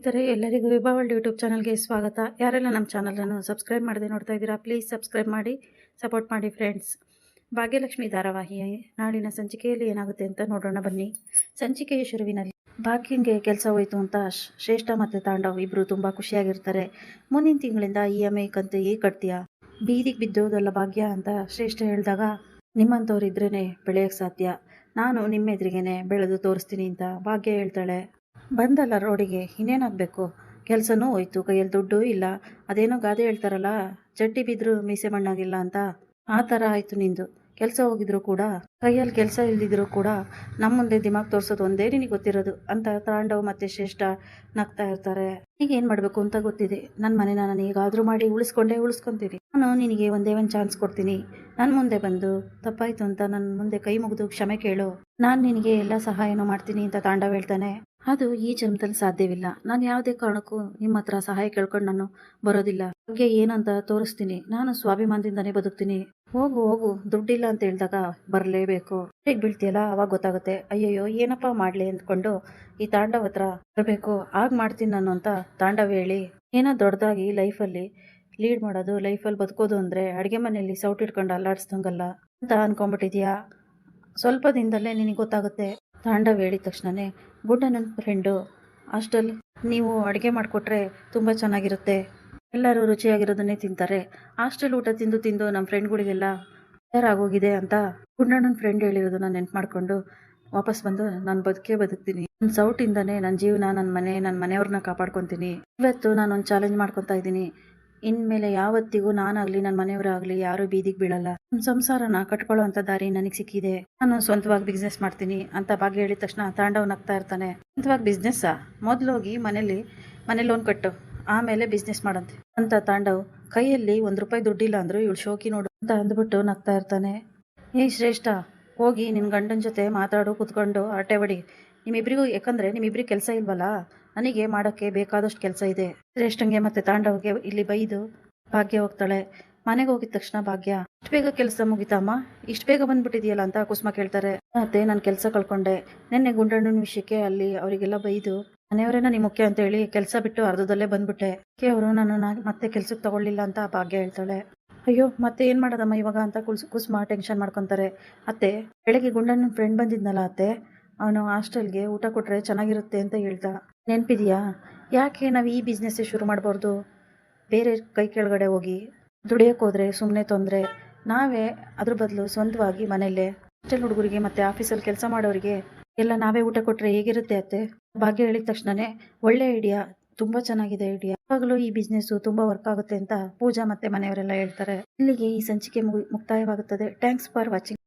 ಸ್ನೇಹಿತರೆ, ಎಲ್ಲರಿಗೂ ವಿಭಾವಲ್ ಯೂಟ್ಯೂಬ್ ಚಾನಲ್ಗೆ ಸ್ವಾಗತ. ಯಾರೆಲ್ಲ ನಮ್ಮ ಚಾನಲನ್ನು ಸಬ್ಸ್ಕ್ರೈಬ್ ಮಾಡದೆ ನೋಡ್ತಾ ಇದ್ದೀರಾ ಪ್ಲೀಸ್ ಸಬ್ಸ್ಕ್ರೈಬ್ ಮಾಡಿ ಸಪೋರ್ಟ್ ಮಾಡಿ ಫ್ರೆಂಡ್ಸ್ ಭಾಗ್ಯಲಕ್ಷ್ಮಿ ಧಾರಾವಾಹಿ, ನಾಳಿನ ಸಂಚಿಕೆಯಲ್ಲಿ ಏನಾಗುತ್ತೆ ಅಂತ ನೋಡೋಣ ಬನ್ನಿ. ಸಂಚಿಕೆಯ ಶುರುವಿನಲ್ಲಿ, ಭಾಗ್ಯಂಗೆ ಕೆಲಸ ಹೋಯಿತು ಅಂತ ಶ್ರೇಷ್ಠ ಮತ್ತು ತಾಂಡವ್ ಇಬ್ಬರು ತುಂಬ ಖುಷಿಯಾಗಿರ್ತಾರೆ. ಮುಂದಿನ ತಿಂಗಳಿಂದ ಇ ಎಂ ಐ ಕಂತು ಈ ಕಟ್ತೀಯಾ? ಬೀದಿಗೆ ಬಿದ್ದೋದಲ್ಲ ಭಾಗ್ಯ ಅಂತ ಶ್ರೇಷ್ಠ ಹೇಳಿದಾಗ ನಿಮ್ಮಂಥವ್ರು ಇದ್ರೇ ಬೆಳೆಯೋಕ್ಕೆ ಸಾಧ್ಯ. ನಾನು ನಿಮ್ಮ ಎದುರಿಗೇನೆ ಬೆಳೆದು ತೋರಿಸ್ತೀನಿ ಅಂತ ಭಾಗ್ಯ ಹೇಳ್ತಾಳೆ. ಬಂದಲ್ಲ ರೋಡಿಗೆ, ಇನ್ನೇನಾಗಬೇಕು? ಕೆಲಸನೂ ಹೋಯ್ತು, ಕೈಯಲ್ಲಿ ದುಡ್ಡು ಇಲ್ಲ. ಅದೇನೋ ಗಾದೆ ಹೇಳ್ತಾರಲ್ಲ ಚಡ್ಡಿ ಬಿದ್ದರೂ ಮೀಸೆ ಮಣ್ಣಾಗಿಲ್ಲ ಅಂತ. ಆ ಥರ ಆಯಿತು ನಿಂದು. ಕೆಲಸ ಹೋಗಿದ್ರು ಕೂಡ, ಕೈಯಲ್ಲಿ ಕೆಲಸ ಇಲ್ದಿದ್ರು ಕೂಡ ನಮ್ಮ ಮುಂದೆ ದಿಮಾಗ್ ತೋರಿಸೋದು ಒಂದೇ ನಿನಗೆ ಗೊತ್ತಿರೋದು ಅಂತ ತಾಂಡವ್ ಮತ್ತೆ ಶ್ರೇಷ್ಠ ನಗ್ತಾ ಇರ್ತಾರೆ. ಈಗ ಏನು ಮಾಡಬೇಕು ಅಂತ ಗೊತ್ತಿದೆ. ನನ್ನ ಮನೆನ ನಾನು ಈಗಾದರೂ ಮಾಡಿ ಉಳಿಸ್ಕೊಂಡೇ ಉಳಿಸ್ಕೊತೀನಿ. ನಾನು ನಿನಗೆ ಒಂದೇ ಒಂದು ಚಾನ್ಸ್ ಕೊಡ್ತೀನಿ. ನನ್ನ ಮುಂದೆ ಬಂದು, ತಪ್ಪಾಯ್ತು ಅಂತ ನನ್ನ ಮುಂದೆ ಕೈ ಮುಗಿದು ಕ್ಷಮೆ ಕೇಳು. ನಾನು ನಿನಗೆ ಎಲ್ಲ ಸಹಾಯನೂ ಮಾಡ್ತೀನಿ ಅಂತ ತಾಂಡವ್ ಹೇಳ್ತಾನೆ. ಅದು ಈ ಜನ್ಮದಲ್ಲಿ ಸಾಧ್ಯವಿಲ್ಲ. ನಾನು ಯಾವುದೇ ಕಾರಣಕ್ಕೂ ನಿಮ್ಮ ಹತ್ರ ಸಹಾಯ ಕೇಳ್ಕೊಂಡು ನಾನು ಬರೋದಿಲ್ಲ. ಬಗ್ಗೆ ಏನಂತ ತೋರಿಸ್ತೀನಿ. ನಾನು ಸ್ವಾಭಿಮಾನದಿಂದನೇ ಬದುಕ್ತೀನಿ. ಹೋಗು ಹೋಗು. ದುಡ್ಡಿಲ್ಲ ಅಂತ ಹೇಳಿದಾಗ ಬರಲೇಬೇಕು. ಹೇಗೆ ಬೀಳ್ತೀಯಲ್ಲ? ಅವಾಗ ಗೊತ್ತಾಗುತ್ತೆ. ಅಯ್ಯಯ್ಯೋ, ಏನಪ್ಪ ಮಾಡಲಿ ಅಂದ್ಕೊಂಡು ಈ ತಾಂಡವ ಹತ್ರ ಬರಬೇಕು. ಆಗ ಮಾಡ್ತೀನಿ ನಾನು ಅಂತ ತಾಂಡವ ಹೇಳಿ, ಏನೋ ದೊಡ್ಡದಾಗಿ ಲೈಫಲ್ಲಿ ಲೀಡ್ ಮಾಡೋದು, ಲೈಫಲ್ಲಿ ಬದುಕೋದು ಅಂದರೆ ಅಡುಗೆ ಮನೆಯಲ್ಲಿ ಸೌಟ್ ಇಟ್ಕೊಂಡು ಅಲ್ಲಾಡಿಸ್ದಂಗಲ್ಲ ಅಂತ ಅನ್ಕೊಂಬಿಟ್ಟಿದ್ಯಾ ಸ್ವಲ್ಪ ದಿನದಲ್ಲೇ ನಿನಗೆ ಗೊತ್ತಾಗುತ್ತೆ. ತಾಂಡವ ಹೇಳಿದ ತಕ್ಷಣವೇ ಗುಡ್ ನನ್ನ ಫ್ರೆಂಡು ಹಾಸ್ಟೆಲ್ ನೀವು ಅಡುಗೆ ಮಾಡಿಕೊಟ್ರೆ ತುಂಬ ಚೆನ್ನಾಗಿರುತ್ತೆ. ಎಲ್ಲರೂ ರುಚಿಯಾಗಿರೋದನ್ನೇ ತಿಂತಾರೆ. ಹಾಸ್ಟೆಲ್ ಊಟ ತಿಂದು ತಿಂದು ನಮ್ಮ ಫ್ರೆಂಡ್ಗಳಿಗೆಲ್ಲ ಆಗೋಗಿದೆ ಅಂತ ಗುಡ್ಡಣ್ಣನ ಫ್ರೆಂಡ್ ಹೇಳಿರೋದನ್ನ ನೆನ್ಪು ಮಾಡಿಕೊಂಡು ವಾಪಸ್ ಬಂದು ನಾನು ಬದುಕೇ ಬದುಕ್ತೀನಿ. ನನ್ನ ಸೌಟಿಂದನೇ ನನ್ನ ಜೀವನ ನನ್ನ ಮನೆ ನನ್ನ ಮನೆಯವ್ರನ್ನ ಕಾಪಾಡ್ಕೊತೀನಿ. ಇವತ್ತು ನಾನು ಒಂದು ಚಾಲೆಂಜ್ ಮಾಡ್ಕೊತಾ ಇದ್ದೀನಿ. ಇನ್ಮೇಲೆ ಯಾವತ್ತಿಗೂ ನಾನಾಗ್ಲಿ ನನ್ನ ಮನೆಯವರಾಗಲಿ ಯಾರೂ ಬೀದಿಗೆ ಬೀಳಲ್ಲ. ನನ್ನ ಸಂಸಾರನ ಕಟ್ಕೊಳ್ಳೋ ಅಂಥ ದಾರಿ ನನಗೆ ಸಿಕ್ಕಿದೆ. ನಾನು ಸ್ವಂತವಾಗಿ ಬಿಸ್ನೆಸ್ ಮಾಡ್ತೀನಿ ಅಂತ ಭಾಗ್ಯ ಹೇಳಿದ ತಕ್ಷಣ ತಾಂಡವ್ ನಗ್ತಾ ಇರ್ತಾನೆ. ಸ್ವಂತವಾಗಿ ಬಿಸ್ನೆಸ್ಸಾ ಮೊದಲೋಗಿ ಮನೇಲಿ, ಮನೆ ಲೋನ್ ಕಟ್ಟು, ಆಮೇಲೆ ಬಿಸ್ನೆಸ್ ಮಾಡಂತೆ. ಅಂತ ತಾಂಡವ್ ಕೈಯಲ್ಲಿ ಒಂದು ರೂಪಾಯಿ ದುಡ್ಡಿಲ್ಲ ಅಂದ್ರು ಇವಳು ಶೋಕಿ ನೋಡು ಅಂತ ಅಂದ್ಬಿಟ್ಟು ನಗ್ತಾ ಇರ್ತಾನೆ. ಏ ಶ್ರೇಷ್ಠ, ಹೋಗಿ ನಿನ್ನ ಗಂಡನ ಜೊತೆ ಮಾತಾಡು, ಕೂತ್ಕೊಂಡು ಆಟೆ ಹೊಡಿ. ನಿಮ್ಮಿಬ್ಬರಿಗೂ ಯಾಕಂದರೆ ನಿಮ್ಮಿಬ್ರಿಗೆ ಕೆಲಸ ಇಲ್ವಲ್ಲ? ನನಗೆ ಮಾಡೋಕ್ಕೆ ಬೇಕಾದಷ್ಟು ಕೆಲಸ ಇದೆ. ಶ್ರೇಷ್ಠಂಗೆ ಮತ್ತೆ ತಾಂಡವ್ಗೆ ಇಲ್ಲಿ ಬೈದು ಭಾಗ್ಯ ಹೋಗ್ತಾಳೆ. ಮನೆಗೆ ಹೋಗಿದ ತಕ್ಷಣ ಭಾಗ್ಯ, ಇಷ್ಟು ಬೇಗ ಕೆಲಸ ಮುಗಿತಮ್ಮ ಇಷ್ಟು ಬೇಗ ಬಂದ್ಬಿಟ್ಟಿದೆಯಲ್ಲ ಅಂತ ಕುಸುಮ ಕೇಳ್ತಾರೆ. ಮತ್ತೆ ನಾನು ಕೆಲಸ ಕಳ್ಕೊಂಡೆ. ನಿನ್ನೆ ಗುಂಡಣ್ಣನ ವಿಷಯಕ್ಕೆ ಅಲ್ಲಿ ಅವರಿಗೆಲ್ಲ ಬೈದು, ಮನೆಯವರೇನ ನಿಮ್ಮ ಮುಖ್ಯ ಅಂತ ಹೇಳಿ ಕೆಲಸ ಬಿಟ್ಟು ಅರ್ಧದಲ್ಲೇ ಬಂದ್ಬಿಟ್ಟೆ. ಕೆ ಅವರು ನನ್ನನ್ನು ಮತ್ತೆ ಕೆಲ್ಸಕ್ಕೆ ತಗೊಳ್ಳಿಲ್ಲ ಅಂತ ಭಾಗ್ಯ ಹೇಳ್ತಾಳೆ. ಅಯ್ಯೋ, ಮತ್ತೆ ಏನು ಮಾಡೋದಮ್ಮ ಇವಾಗ? ಅಂತ ಕುಸ್ ಕುಸುಮ ಟೆನ್ಷನ್ ಮಾಡ್ಕೊತಾರೆ. ಅತ್ತೆ, ಬೆಳಗ್ಗೆ ಗುಂಡಣ್ಣನ ಫ್ರೆಂಡ್ ಬಂದಿದ್ನಲ್ಲ ಅತ್ತೆ? ಅವನು ಹಾಸ್ಟೆಲ್ಗೆ ಊಟ ಕೊಟ್ಟರೆ ಚೆನ್ನಾಗಿರುತ್ತೆ ಅಂತ ಹೇಳ್ದ. ನೆನಪಿದೆಯಾ? ಯಾಕೆ ನಾವು ಈ ಬಿಸ್ನೆಸ್ಸೇ ಶುರು ಮಾಡಬಾರ್ದು? ಬೇರೆ ಕೈ ಕೆಳಗಡೆ ಹೋಗಿ. ದುಡಿಯೋಕೆ ಹೋದರೆ ಸುಮ್ಮನೆ ತೊಂದರೆ. ನಾವೇ ಅದ್ರ ಬದಲು ಸ್ವಂತವಾಗಿ ಮನೆಯಲ್ಲೇ ಹಾಸ್ಟೆಲ್ ಹುಡುಗರಿಗೆ ಮತ್ತು ಆಫೀಸಲ್ಲಿ ಕೆಲಸ ಮಾಡೋರಿಗೆ ಎಲ್ಲ ನಾವೇ ಊಟ ಕೊಟ್ಟರೆ ಹೇಗಿರುತ್ತೆ ಅತ್ತೆ? ಭಾಗ್ಯ ಹೇಳಿದ ತಕ್ಷಣವೇ ಒಳ್ಳೆ ಐಡಿಯಾ ತುಂಬ ಚೆನ್ನಾಗಿದೆ ಐಡಿಯಾ ಯಾವಾಗಲೂ ಈ ಬಿಸ್ನೆಸ್ಸು ತುಂಬ ವರ್ಕ್ ಆಗುತ್ತೆ ಅಂತ ಪೂಜಾ ಮತ್ತು ಮನೆಯವರೆಲ್ಲ ಹೇಳ್ತಾರೆ. ಇಲ್ಲಿಗೆ ಈ ಸಂಚಿಕೆ ಮುಕ್ತಾಯವಾಗುತ್ತದೆ. Thanks for watching